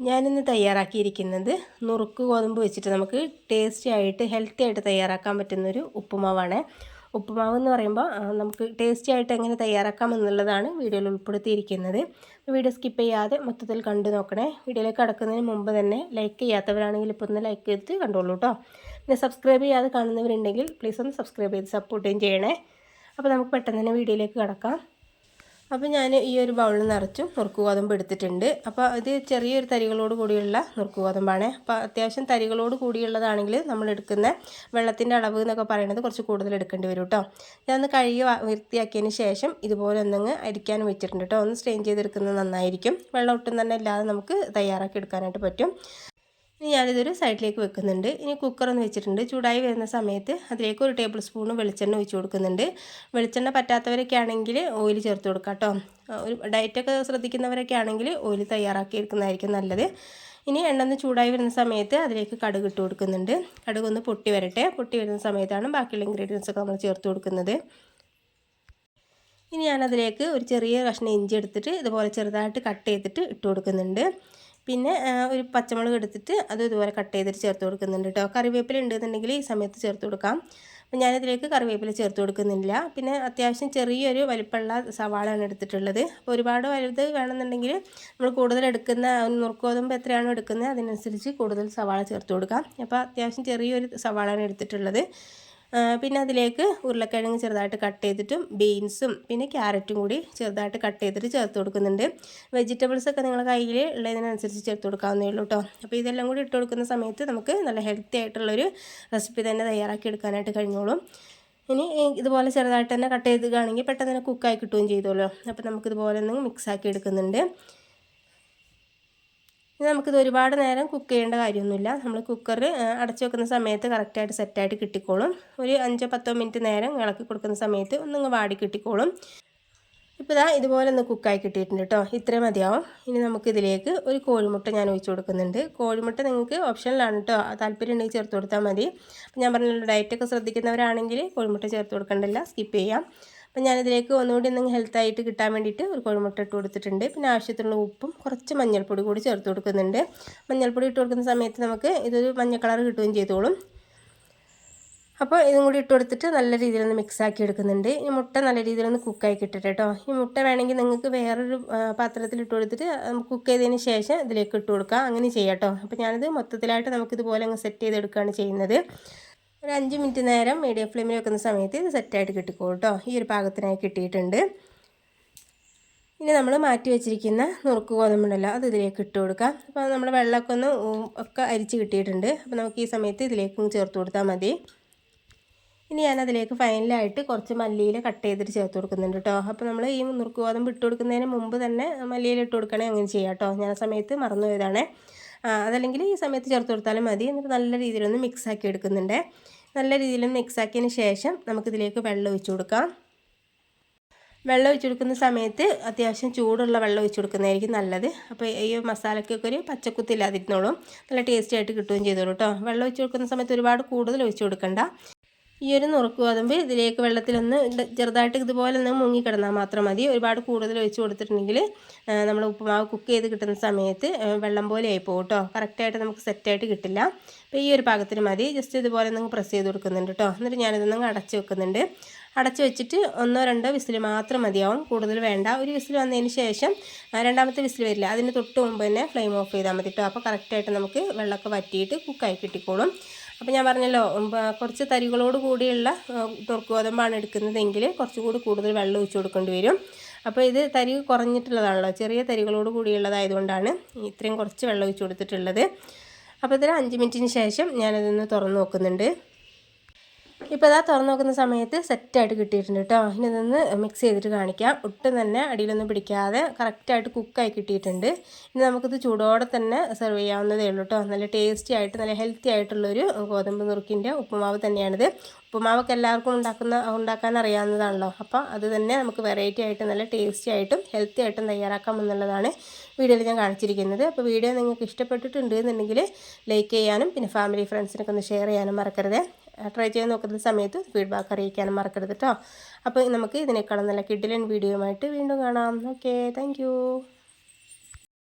ഞാനിന്ന് തയ്യാറാക്കിയിരിക്കുന്നത് നുറുക്ക് ഗോതമ്പ് വെച്ചിട്ട് നമുക്ക് ടേസ്റ്റി ആയിട്ട് ഹെൽത്തി ആയിട്ട് തയ്യാറാക്കാൻ പറ്റുന്നൊരു ഉപ്പുമാവാണ്. ഉപ്പുമാവ് എന്ന് പറയുമ്പോൾ നമുക്ക് ടേസ്റ്റി ആയിട്ട് എങ്ങനെ തയ്യാറാക്കാം എന്നുള്ളതാണ് വീഡിയോയിൽ ഉൾപ്പെടുത്തിയിരിക്കുന്നത്. വീഡിയോ സ്കിപ്പ് ചെയ്യാതെ മൊത്തത്തിൽ കണ്ടു നോക്കണേ. വീഡിയോയിലേക്ക് കടക്കുന്നതിന് മുമ്പ് തന്നെ ലൈക്ക് ചെയ്യാത്തവരാണെങ്കിൽ ഇപ്പോൾ ഒന്ന് ലൈക്ക് ചെയ്തിട്ട് കണ്ടോളൂ കേട്ടോ പിന്നെ സബ്സ്ക്രൈബ് ചെയ്യാതെ കാണുന്നവരുണ്ടെങ്കിൽ പ്ലീസ് ഒന്ന് സബ്സ്ക്രൈബ് ചെയ്ത് സപ്പോർട്ടും ചെയ്യണേ. അപ്പോൾ നമുക്ക് പെട്ടെന്ന് തന്നെ വീഡിയോയിലേക്ക് കടക്കാം. അപ്പോൾ ഞാൻ ഈ ഒരു ബൗളിൽ നിറച്ചു നുറുക്ക് ഗോതമ്പ് എടുത്തിട്ടുണ്ട്. അപ്പോൾ ഇത് ചെറിയൊരു തരികളോട് കൂടിയുള്ള നുറുക്ക് ഗോതമ്പാണ്. അപ്പോൾ അത്യാവശ്യം തരികളോട് കൂടിയുള്ളതാണെങ്കിൽ നമ്മൾ എടുക്കുന്ന വെള്ളത്തിന്റെ അളവ് എന്നൊക്കെ പറയുന്നത് കുറച്ച് കൂടുതൽ എടുക്കേണ്ടി വരും കേട്ടോ ഞാനൊന്ന് കഴുകി വൃത്തിയാക്കിയതിന് ശേഷം ഇതുപോലെ ഒന്നങ്ങ് അരിക്കാൻ വെച്ചിട്ടുണ്ട് കേട്ടോ ഒന്ന് സ്ട്രെയിൻ ചെയ്തെടുക്കുന്നത് നന്നായിരിക്കും. വെള്ളം ഒട്ടും തന്നെ ഇല്ലാതെ നമുക്ക് തയ്യാറാക്കി എടുക്കാനായിട്ട് പറ്റും. ഇനി ഞാനിതൊരു സൈഡിലേക്ക് വെക്കുന്നുണ്ട്. ഇനി കുക്കറൊന്ന് വെച്ചിട്ടുണ്ട്. ചൂടായി വരുന്ന സമയത്ത് അതിലേക്ക് ഒരു ടേബിൾ സ്പൂൺ വെളിച്ചെണ്ണ ഒഴിച്ച് കൊടുക്കുന്നുണ്ട്. വെളിച്ചെണ്ണ പറ്റാത്തവരൊക്കെ ആണെങ്കിൽ ഓയിൽ ചേർത്ത് കൊടുക്കാം കേട്ടോ. ഒരു ഡയറ്റൊക്കെ ശ്രദ്ധിക്കുന്നവരൊക്കെ ആണെങ്കിൽ ഓയിൽ തയ്യാറാക്കി എടുക്കുന്നതായിരിക്കും നല്ലത്. ഇനി എണ്ണ ഒന്ന് ചൂടായി വരുന്ന സമയത്ത് അതിലേക്ക് കടുക് ഇട്ട് കൊടുക്കുന്നുണ്ട്. കടുക് ഒന്ന് പൊട്ടി വരട്ടെ. പൊട്ടി വരുന്ന സമയത്താണ് ബാക്കിയുള്ള ഇൻഗ്രീഡിയൻസ് ഒക്കെ നമ്മൾ ചേർത്ത് കൊടുക്കുന്നത്. ഇനി ഞാനതിലേക്ക് ഒരു ചെറിയ കഷ്ണം ഇഞ്ചി എടുത്തിട്ട് ഇതുപോലെ ചെറുതായിട്ട് കട്ട് ചെയ്തിട്ട് ഇട്ട് കൊടുക്കുന്നുണ്ട്. പിന്നെ ഒരു പച്ചമുളക് എടുത്തിട്ട് അത് ഇതുപോലെ കട്ട് ചെയ്തിട്ട് ചേർത്ത് കൊടുക്കുന്നുണ്ട് കേട്ടോ കറിവേപ്പില ഉണ്ടെന്നുണ്ടെങ്കിൽ ഈ സമയത്ത് ചേർത്ത് കൊടുക്കാം. അപ്പം ഞാനിതിലേക്ക് കറിവേപ്പില ചേർത്ത് കൊടുക്കുന്നില്ല. പിന്നെ അത്യാവശ്യം ചെറിയൊരു വലിപ്പമുള്ള സവാളാണ് എടുത്തിട്ടുള്ളത്. അപ്പോൾ ഒരുപാട് വലുത് വേണമെന്നുണ്ടെങ്കിൽ നമ്മൾ കൂടുതൽ എടുക്കുന്ന നുറുക്കോതുമ്പോൾ എത്രയാണോ എടുക്കുന്നത് അതിനനുസരിച്ച് കൂടുതൽ സവാള ചേർത്ത് കൊടുക്കാം. അപ്പോൾ അത്യാവശ്യം ചെറിയൊരു സവാളയാണ് എടുത്തിട്ടുള്ളത്. പിന്നെ അതിലേക്ക് ഉരുളക്കിഴങ്ങ് ചെറുതായിട്ട് കട്ട് ചെയ്തിട്ടും ബീൻസും പിന്നെ ക്യാരറ്റും കൂടി ചെറുതായിട്ട് കട്ട് ചെയ്തിട്ട് ചേർത്ത് കൊടുക്കുന്നുണ്ട്. വെജിറ്റബിൾസ് ഒക്കെ നിങ്ങളുടെ കയ്യിൽ ഉള്ളതിനനുസരിച്ച് ചേർത്ത് കൊടുക്കാവുന്നേ ഉള്ളൂ കേട്ടോ അപ്പോൾ ഇതെല്ലാം കൂടി ഇട്ട് കൊടുക്കുന്ന സമയത്ത് നമുക്ക് നല്ല ഹെൽത്തി ആയിട്ടുള്ളൊരു റെസിപ്പി തന്നെ തയ്യാറാക്കി എടുക്കാനായിട്ട് കഴിഞ്ഞോളും. ഇനി ഇതുപോലെ ചെറുതായിട്ട് തന്നെ കട്ട് ചെയ്തുകയാണെങ്കിൽ പെട്ടെന്ന് തന്നെ കുക്കായി കിട്ടുകയും ചെയ്തോളൂ അപ്പോൾ നമുക്കിതുപോലെ ഒന്ന് മിക്സാക്കി എടുക്കുന്നുണ്ട്. ഇനി നമുക്കിത് ഒരുപാട് നേരം കുക്ക് ചെയ്യേണ്ട കാര്യമൊന്നുമില്ല. നമ്മൾ കുക്കർ അടച്ചു വെക്കുന്ന സമയത്ത് കറക്റ്റായിട്ട് സെറ്റായിട്ട് കിട്ടിക്കോളും. ഒരു അഞ്ചോ പത്തോ മിനിറ്റ് നേരം ഇളക്കി കൊടുക്കുന്ന സമയത്ത് ഒന്നിങ്ങ് വാടി കിട്ടിക്കോളും. ഇപ്പോൾ ഇതാ ഇതുപോലെ ഒന്ന് കുക്കായി കിട്ടിയിട്ടുണ്ട് കേട്ടോ ഇത്രയും മതിയാവും. ഇനി നമുക്ക് ഇതിലേക്ക് ഒരു കോഴിമുട്ട ഞാൻ ഒഴിച്ചു കൊടുക്കുന്നുണ്ട്. കോഴിമുട്ട നിങ്ങൾക്ക് ഓപ്ഷനിലാണ് കേട്ടോ താല്പര്യം ഉണ്ടെങ്കിൽ ചേർത്ത് കൊടുത്താൽ മതി. ഞാൻ പറഞ്ഞല്ലോ ഡയറ്റൊക്കെ ശ്രദ്ധിക്കുന്നവരാണെങ്കിൽ കോഴിമുട്ട ചേർത്ത് കൊടുക്കേണ്ടല്ല. സ്കിപ്പ് ചെയ്യാം. അപ്പം ഞാനിതിലേക്ക് ഒന്നുകൂടി എന്തെങ്കിലും ഹെൽത്തായിട്ട് കിട്ടാൻ വേണ്ടിയിട്ട് ഒരു കോഴിമുട്ട ഇട്ട് കൊടുത്തിട്ടുണ്ട്. പിന്നെ ആവശ്യത്തിനുള്ള ഉപ്പും കുറച്ച് മഞ്ഞൾപ്പൊടി കൂടി ചേർത്ത് കൊടുക്കുന്നുണ്ട്. മഞ്ഞൾപ്പൊടി ഇട്ട് കൊടുക്കുന്ന സമയത്ത് നമുക്ക് ഇതൊരു മഞ്ഞ കളർ കിട്ടുകയും ചെയ്തോളും. അപ്പോൾ ഇതും കൂടി ഇട്ട് കൊടുത്തിട്ട് നല്ല രീതിയിലൊന്ന് മിക്സ് ആക്കി എടുക്കുന്നുണ്ട്. ഈ മുട്ട നല്ല രീതിയിലൊന്ന് കുക്കായി കിട്ടട്ടെ കേട്ടോ ഈ മുട്ട വേണമെങ്കിൽ നിങ്ങൾക്ക് വേറൊരു പാത്രത്തിൽ ഇട്ട് കൊടുത്തിട്ട് കുക്ക് ചെയ്തതിന് ശേഷം ഇതിലേക്ക് ഇട്ട് കൊടുക്കാം. അങ്ങനെ ചെയ്യാം കേട്ടോ അപ്പോൾ ഞാനിത് മൊത്തത്തിലായിട്ട് നമുക്കിതുപോലെ അങ്ങ് സെറ്റ് ചെയ്തെടുക്കുകയാണ് ചെയ്യുന്നത്. ഒരു അഞ്ച് മിനിറ്റ് നേരം മീഡിയം ഫ്ലെയിമിൽ വെക്കുന്ന സമയത്ത് ഇത് സെറ്റായിട്ട് കിട്ടിക്കോ കേട്ടോ ഈ ഒരു പാകത്തിനായി കിട്ടിയിട്ടുണ്ട്. ഇനി നമ്മൾ മാറ്റി വെച്ചിരിക്കുന്ന നുറുക്ക് ഗോതമ്പുണ്ടല്ലോ അത് ഇതിലേക്ക് ഇട്ട് കൊടുക്കാം. അപ്പോൾ നമ്മൾ വെള്ളമൊക്കെ ഒന്ന് ഒക്കെ അരിച്ച് കിട്ടിയിട്ടുണ്ട്. അപ്പോൾ നമുക്ക് ഈ സമയത്ത് ഇതിലേക്ക് ചേർത്ത് കൊടുത്താൽ മതി. ഇനി ഞാൻ അതിലേക്ക് ഫൈനലായിട്ട് കുറച്ച് മല്ലിയിൽ കട്ട് ചെയ്തിട്ട് ചേർത്ത് കൊടുക്കുന്നുണ്ട് കേട്ടോ അപ്പോൾ നമ്മൾ ഈ നുറുക്ക് ഗോതമ്പ് ഇട്ട് കൊടുക്കുന്നതിന് മുമ്പ് തന്നെ മല്ലിയിൽ ഇട്ട് കൊടുക്കണേ അങ്ങനെ ചെയ്യാം കേട്ടോ ഞാൻ ആ സമയത്ത് മറന്നു പോയതാണേ. അതല്ലെങ്കിൽ ഈ സമയത്ത് ചേർത്ത് കൊടുത്താലും മതി. എന്നിട്ട് നല്ല രീതിയിലൊന്ന് മിക്സ് ആക്കി എടുക്കുന്നുണ്ട്. നല്ല രീതിയിൽ മിക്സ് ആക്കിയതിന് ശേഷം നമുക്കിതിലേക്ക് വെള്ളം ഒഴിച്ചു കൊടുക്കാം. വെള്ളം ഒഴിച്ചു കൊടുക്കുന്ന സമയത്ത് അത്യാവശ്യം ചൂടുള്ള വെള്ളം ഒഴിച്ചു കൊടുക്കുന്നതായിരിക്കും നല്ലത്. അപ്പോൾ ഈ മസാലയ്ക്കൊക്കെ ഒരു പച്ചക്കുത്തില്ലാതിരുന്നോളും നല്ല ടേസ്റ്റി ആയിട്ട് കിട്ടുകയും ചെയ്തോളൂ കേട്ടോ വെള്ളം ഒഴിച്ചു കൊടുക്കുന്ന സമയത്ത് ഒരുപാട് കൂടുതൽ ഒഴിച്ചു കൊടുക്കണ്ട. ഈ ഒരു നുറുക്ക് ഗോതമ്പ് ഇതിലേക്ക് വെള്ളത്തിലൊന്ന് ചെറുതായിട്ട് ഇതുപോലെ ഒന്ന് മുങ്ങിക്കിടന്നാൽ മാത്രം മതി. ഒരുപാട് കൂടുതൽ ഒഴിച്ച് കൊടുത്തിട്ടുണ്ടെങ്കിൽ നമ്മൾ ഉപ്പുമാവ് കുക്ക് ചെയ്ത് കിട്ടുന്ന സമയത്ത് വെള്ളം പോലെ ആയി പോകും കേട്ടോ കറക്റ്റായിട്ട് നമുക്ക് സെറ്റായിട്ട് കിട്ടില്ല. അപ്പോൾ ഈ ഒരു പാകത്തിന് മതി. ജസ്റ്റ് ഇതുപോലെ ഒന്ന് പ്രസ് ചെയ്ത് കൊടുക്കുന്നുണ്ട് കേട്ടോ എന്നിട്ട് ഞാനിതൊന്നും അടച്ച് വെക്കുന്നുണ്ട്. അടച്ച് വെച്ചിട്ട് ഒന്നോ രണ്ടോ വിസിൽ മാത്രം മതിയാവും. കൂടുതൽ വേണ്ട. ഒരു വിസിൽ വന്നതിന് ശേഷം രണ്ടാമത്തെ വിസിൽ വരില്ല. അതിന് തൊട്ട് മുമ്പ് തന്നെ ഫ്ലെയിം ഓഫ് ചെയ്താൽ മതി കേട്ടോ അപ്പോൾ കറക്റ്റായിട്ട് നമുക്ക് വെള്ളമൊക്കെ വറ്റിയിട്ട് കുക്കായി കിട്ടിക്കോളും. അപ്പോൾ ഞാൻ പറഞ്ഞല്ലോ കുറച്ച് തരികളോട് കൂടിയുള്ള നുറുക്ക് ഗോതമ്പാണ് എടുക്കുന്നതെങ്കിൽ കുറച്ചുകൂടി കൂടുതൽ വെള്ളം ഒഴിച്ചു കൊടുക്കേണ്ടി വരും. അപ്പോൾ ഇത് തരി കുറഞ്ഞിട്ടുള്ളതാണല്ലോ. ചെറിയ തരികളോട് കൂടിയുള്ളതായതുകൊണ്ടാണ് ഇത്രയും കുറച്ച് വെള്ളം ഒഴിച്ചു കൊടുത്തിട്ടുള്ളത്. അപ്പോൾ ഇതിന് അഞ്ച് മിനിറ്റിന് ശേഷം ഞാനതൊന്ന് തുറന്ന് നോക്കുന്നുണ്ട്. ഇപ്പോൾ ഇതാ തുറന്നു നോക്കുന്ന സമയത്ത് സെറ്റായിട്ട് കിട്ടിയിട്ടുണ്ട് കേട്ടോ. ഇനി ഇതൊന്ന് മിക്സ് ചെയ്തിട്ട് കാണിക്കാം. ഒട്ടും തന്നെ അടിയിലൊന്നും പിടിക്കാതെ കറക്റ്റായിട്ട് കുക്കായി കിട്ടിയിട്ടുണ്ട്. ഇനി നമുക്കിത് ചൂടോടെ തന്നെ സെർവ് ചെയ്യാവുന്നതേ ഉള്ളൂ കേട്ടോ. നല്ല ടേസ്റ്റി ആയിട്ട് നല്ല ഹെൽത്തി ആയിട്ടുള്ളൊരു ഗോതമ്പ് നുറുക്കിന്റെ ഉപ്പുമാവ് തന്നെയാണിത്. ഉപ്പുമാവൊക്കെ എല്ലാവർക്കും ഉണ്ടാക്കുന്ന ഉണ്ടാക്കാൻ അറിയാവുന്നതാണല്ലോ. അപ്പോൾ അത് തന്നെ നമുക്ക് വെറൈറ്റി ആയിട്ട് നല്ല ടേസ്റ്റി ആയിട്ടും ഹെൽത്തി ആയിട്ടും തയ്യാറാക്കാം എന്നുള്ളതാണ് വീഡിയോയിൽ ഞാൻ കാണിച്ചിരിക്കുന്നത്. അപ്പോൾ വീഡിയോ നിങ്ങൾക്ക് ഇഷ്ടപ്പെട്ടിട്ടുണ്ട് എന്നുണ്ടെങ്കിൽ ലൈക്ക് ചെയ്യാനും പിന്നെ ഫാമിലി ഫ്രണ്ട്സിനൊക്കെ ഒന്ന് ഷെയർ ചെയ്യാനും മറക്കരുത്. ട്രൈ ചെയ്ത് നോക്കുന്ന സമയത്ത് ഫീഡ്ബാക്ക് അറിയിക്കാനും മറക്കരുത് കേട്ടോ അപ്പോൾ നമുക്ക് ഇതിനേക്കാളും നല്ല കിഡിലൻ വീഡിയോ ആയിട്ട് വീണ്ടും കാണാം. Okay thank